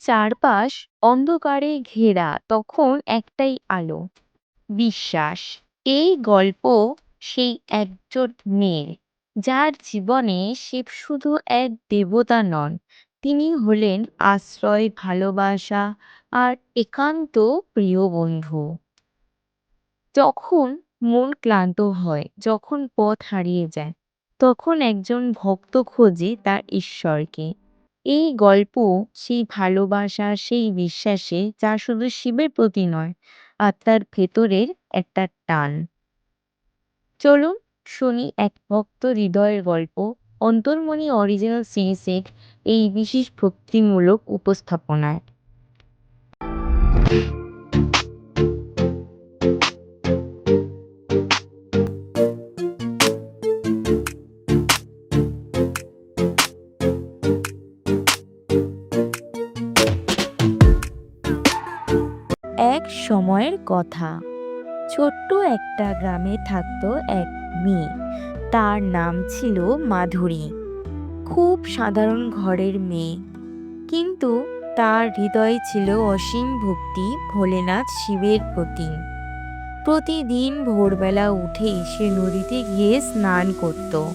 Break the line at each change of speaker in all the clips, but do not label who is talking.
চারপাশ অন্ধকারে ঘেরা, তখন একটাই আলো, বিশ্বাস। এই গল্প সেই একজন মেয়ের, যার জীবনে শিব শুধু এক দেবতা নন, তিনি হলেন আশ্রয়, ভালোবাসা আর একান্ত প্রিয় বন্ধু। যখন মন ক্লান্ত হয়, যখন পথ হারিয়ে যায়, তখন একজন ভক্ত খোঁজে তার ঈশ্বরকে। এই গল্প সেই ভালোবাসা, সেই বিশ্বাসে যা শুধু শিবের প্রতি নয়, আত্মার ভেতরের একটা টান। চলুন শুনি এক ভক্ত হৃদয়ের গল্প, অন্তর্মণি অরিজিনাল সিরিজের এই বিশেষ ভক্তিমূলক উপস্থাপনায়। সময়ের কথা। ছোট্ট একটা গ্রামে থাকতো এক মেয়ে। তার নাম ছিল মাধুরী। খুব সাধারণ ঘরের মেয়ে। কিন্তু তার হৃদয়ে ছিল অসীম ভক্তি, ভোলেনাথ শিবের প্রতি। প্রতিদিন ভোরবেলা উঠে সে নদীতে গিয়ে স্নান করত।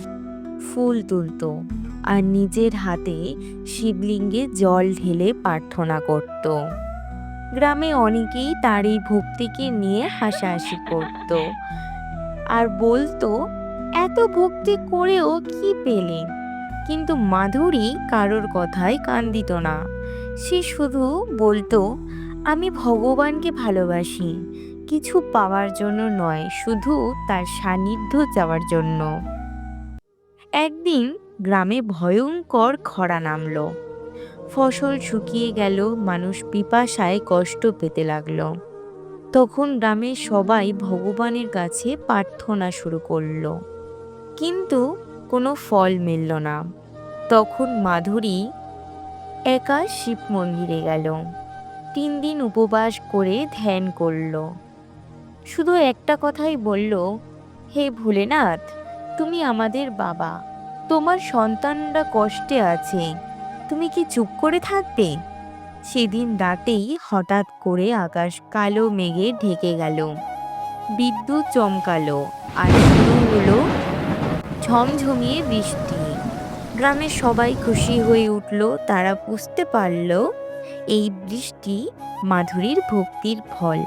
ফুল তুলত আর নিজের হাতে শিবলিঙ্গে জল ঢেলে প্রার্থনা করত। গ্রামে অনেকেই তার এই ভক্তিকে নিয়ে হাসাহাসি করত। আর বলতো, এত ভক্তি করেও কি পেলে? কিন্তু মাধুরী কারোর কথায় কান দিত না। সে শুধু বলতো, আমি ভগবানকে ভালোবাসি, কিছু পাওয়ার জন্য নয়, শুধু তার সান্নিধ্য যাওয়ার জন্য। একদিন গ্রামে ভয়ঙ্কর খরা নামলো। ফসল শুকিয়ে গেল, মানুষ পিপাসায় কষ্ট পেতে লাগল। তখন গ্রামের সবাই ভগবানের কাছে প্রার্থনা শুরু করল। কিন্তু কোনো ফল মিলল না। তখন মাধুরী একা শিব মন্দিরে গেল। তিন দিন উপবাস করে ধ্যান করল। শুধু একটা কথাই বলল, হে ভোলেনাথ, তুমি আমাদের বাবা। তোমার সন্তানরা কষ্টে আছে। তুমি কি চুপ করে থাকবে? সেদিন রাতেই হঠাৎ করে আকাশ কালো মেঘে ঢেকে গেল। বিদ্যুৎ চমকালো আর শুরু হলো ঝমঝমিয়ে বৃষ্টি। গ্রামের সবাই খুশি হয়ে উঠল, তারা বুঝতে পারল এই বৃষ্টি মাধুরীর ভক্তির ফল।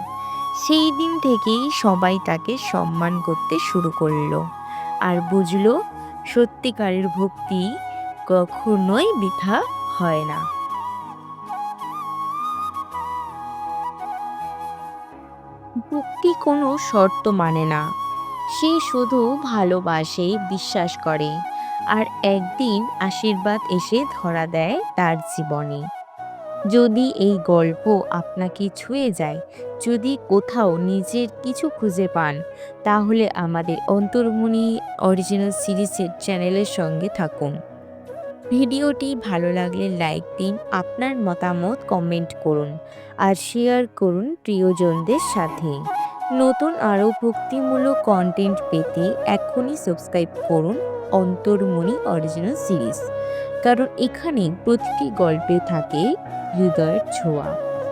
সেই দিন থেকেই সবাই তাকে সম্মান করতে শুরু করল। আর বুঝলো সত্যিকারের ভক্তি কখনোই বৃথা হয় না। ভক্তি কোনো শর্ত মানে না। সে শুধু ভালোবাসে বিশ্বাস করে আর একদিন আশীর্বাদ এসে ধরা দেয় তার জীবনে। যদি এই গল্প আপনাকে ছুঁয়ে যায়, যদি কোথাও নিজের কিছু খুঁজে পান, তাহলে আমাদের অন্তর্মণি অরিজিনাল সিরিজের চ্যানেলের সঙ্গে থাকুন। ভিডিওটি ভালো লাগলে লাইক দিন, আপনার মতামত কমেন্ট করুন আর শেয়ার করুন প্রিয়জনদের সাথে। নতুন আরও ভক্তিমূলক কন্টেন্ট পেতে এখনই সাবস্ক্রাইব করুন অন্তর্মণি অরিজিনাল সিরিজ কারণ এখানে প্রতিটি গল্পে থাকে হৃদয়ের ছোঁয়া।